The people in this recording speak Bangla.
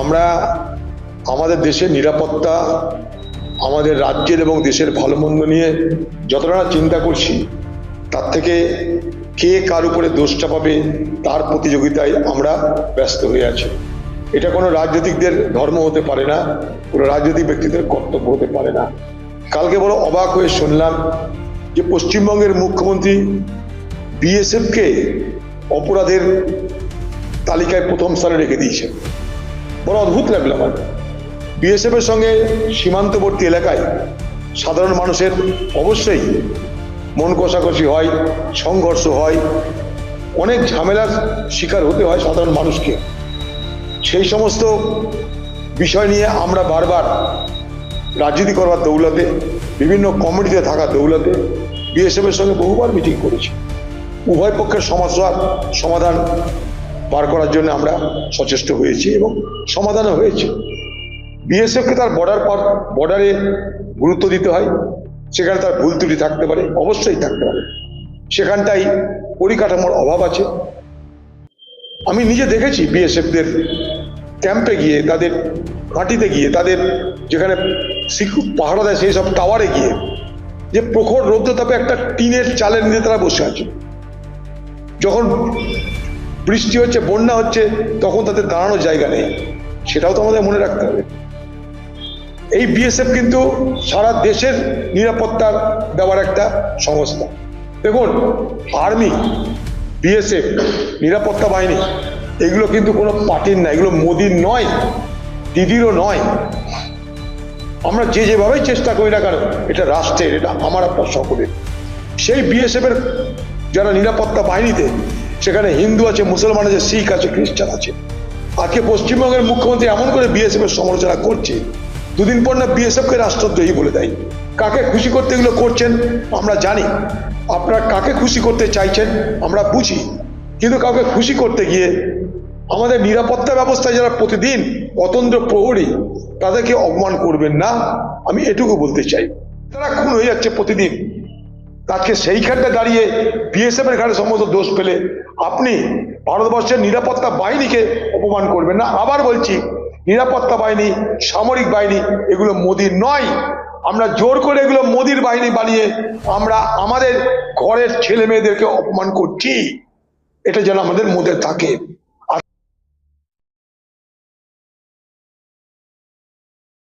আমরা আমাদের দেশের নিরাপত্তা, আমাদের রাজ্যের এবং দেশের ভালো মন্দ নিয়ে যতটা চিন্তা করছি, তার থেকে কে কার উপরে দোষ চাপাবে, তার প্রতিযোগিতায় আমরা ব্যস্ত হয়ে আছি। এটা কোনো রাজনৈতিকদের ধর্ম হতে পারে না, কোনো রাজনৈতিক ব্যক্তিদের কর্তব্য হতে পারে না। কালকে বড় অবাক হয়ে শুনলাম যে পশ্চিমবঙ্গের মুখ্যমন্ত্রী বিএসএফকে অপরাধের তালিকায় প্রথম স্থানে রেখে দিয়েছেন। বড় অদ্ভুত লাগল আমার। বিএসএফ এর সঙ্গে সীমান্তবর্তী এলাকায় সাধারণ মানুষের অবশ্যই মন কষাকষি হয়, সংঘর্ষ হয়, অনেক ঝামেলার শিকার হতে হয় সাধারণ মানুষকে। সেই সমস্ত বিষয় নিয়ে আমরা বারবার রাজনীতি করবার দৌলতে, বিভিন্ন কমিটিতে থাকা দৌলতে বিএসএফ এর সঙ্গে বহুবার মিটিং করেছি। উভয় পক্ষের সমস্যার সমাধান বার করার জন্য আমরা সচেষ্ট হয়েছি এবং সমাধানও হয়েছে। বিএসএফকে তার বর্ডার পার বর্ডারে গুরুত্ব দিতে হয়। সেখানে তার ভুল ত্রুটি থাকতে পারে, অবশ্যই থাকতে পারে। সেখানটাই পরিকাঠামোর অভাব আছে। আমি নিজে দেখেছি বিএসএফদের ক্যাম্পে গিয়ে, তাদের ঘাঁটিতে গিয়ে, তাদের যেখানে পাহারা দেয় সেই সব টাওয়ারে গিয়ে, যে প্রখর রৌদ্র তাপে একটা টিনের চালের নিচে তারা বসে আছে। যখন বৃষ্টি হচ্ছে, বন্যা হচ্ছে, তখন তাদের দাঁড়ানোর জায়গা নেই। সেটাও তো আমাদের মনে রাখতে হবে। এই বিএসএফ কিন্তু সারা দেশের নিরাপত্তার দেওয়ার একটা সংস্থা। দেখুন আর্মি বিএসএফ নিরাপত্তা বাহিনী, এগুলো কিন্তু কোনো পার্টির না, এগুলো মোদির নয়, দিদিরও নয়। আমরা যে যেভাবেই চেষ্টা করি না কেন, এটা রাষ্ট্রের, এটা আমার আপনার সকলের। সেই বিএসএফ এর যারা নিরাপত্তা বাহিনীতে সেখানে হিন্দু আছে, মুসলমান আছে, শিখ আছে, খ্রিস্টান আছে। আজকে পশ্চিমবঙ্গের মুখ্যমন্ত্রী এমন করে বিএসএফ এর সমালোচনা করছে, দুদিন পর না বিএসএফ কে রাষ্ট্রদ্রোহী বলে দেয়। কাকে খুশি করতে এগুলো করছেন, আমরা জানি। আপনারা কাকে খুশি করতে চাইছেন, আমরা বুঝি। কিন্তু কাউকে খুশি করতে গিয়ে আমাদের নিরাপত্তা ব্যবস্থায় যারা প্রতিদিন অতন্ত্র প্রহরী, তাদেরকে অপমান করবেন না, আমি এটুকু বলতে চাই। তারা খুন হয়ে যাচ্ছে প্রতিদিন। তাকে সেইখানটা দাঁড়িয়ে বিএসএফ এর ঘাড়ে সমস্ত দোষ পেলে আপনি ভারতবর্ষের নিরাপত্তা বাহিনীকে অপমান করবেন না। আবার বলছি, নিরাপত্তা বাহিনী, সামরিক বাহিনী, এগুলো মোদির নয়। আমরা জোর করে এগুলো মোদির বাহিনী বানিয়ে আমরা আমাদের ঘরের ছেলে মেয়েদেরকে অপমান করছি। এটা যেন আমাদের মধ্যে থাকে।